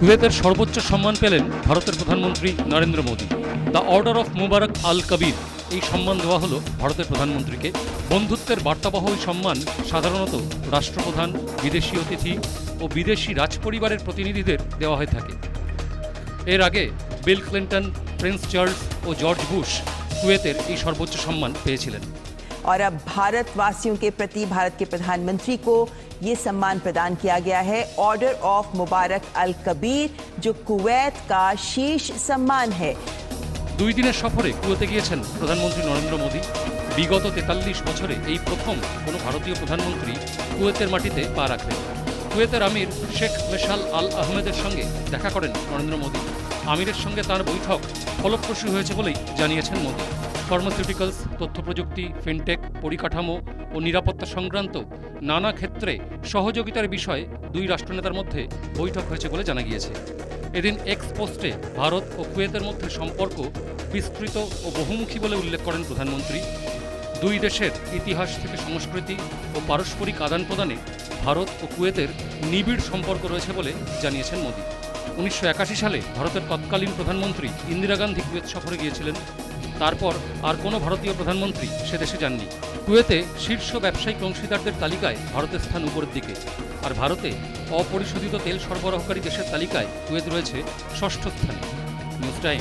কুয়েতের সর্বোচ্চ সম্মান পেলেন ভারতের প্রধানমন্ত্রী Narendra Modi. The order of Mubarak Al Kabir, এই সম্মান দেওয়া হলো ভারতের প্রধানমন্ত্রীকে। বন্ধুত্বের বার্তাবহ এই সম্মান সাধারণত রাষ্ট্রপ্রধান, বিদেশি অতিথি ও বিদেশি রাজপরিবারের প্রতিনিধিদের দেওয়া হয়ে থাকে। এর আগে বিল ক্লিন্টন, প্রিন্স চার্লস ও জর্জ বুশ কুয়েতের এই সর্বোচ্চ সম্মান পেয়েছিলেন। और अब भारतवासियों के प्रति भारत के प्रधानमंत्री को ये सम्मान प्रदान किया गया है order of Mubarak Al Kabeer जो कुवैत का शीर्ष सम्मान है দুই দিনের সফরে কুয়েতে গিয়েছেন প্রধানমন্ত্রী নরেন্দ্র মোদী বিগত তেতাল্লিশ বছরে এই প্রথম কোনো ভারতীয় প্রধানমন্ত্রী কুয়েতের মাটিতে পা রাখলেন কুয়েতের আমির শেখ মেশাল আল আহমেদের সঙ্গে দেখা করেন নরেন্দ্র মোদী আমিরের সঙ্গে তার বৈঠক ফলপ্রসূ হয়েছে বলেই জানিয়েছেন মোদী ফার্মাসিউটিক্যালস তথ্য প্রযুক্তি ফিনটেক, পরিকাঠামো ও নিরাপত্তা সংক্রান্ত নানা ক্ষেত্রে সহযোগিতার বিষয়ে দুই রাষ্ট্রনেতার মধ্যে বৈঠক হয়েছে বলে জানা গিয়েছে। এদিন এক্স পোস্টে ভারত ও কুয়েতের মধ্যে সম্পর্ক বিস্তৃত ও বহুমুখী বলে উল্লেখ করেন প্রধানমন্ত্রী। দুই দেশের ইতিহাস থেকে সংস্কৃতি ও পারস্পরিক আদান প্রদানে ভারত ও কুয়েতের নিবিড় সম্পর্ক রয়েছে বলে জানিয়েছেন মোদী। উনিশশো একাশি সালে ভারতের তৎকালীন প্রধানমন্ত্রী ইন্দিরা গান্ধী কুয়েত সফরে গিয়েছিলেন। তারপর আর কোনো ভারতীয় প্রধানমন্ত্রী সে দেশে যাননি। কুয়েতে শীর্ষ ব্যবসায়িক অংশীদারদের তালিকায় ভারতের স্থান উপরের দিকে। আর ভারতে অপরিশোধিত তেল সরবরাহকারী দেশের তালিকায় কুয়েত রয়েছে ষষ্ঠ স্থানে। News time.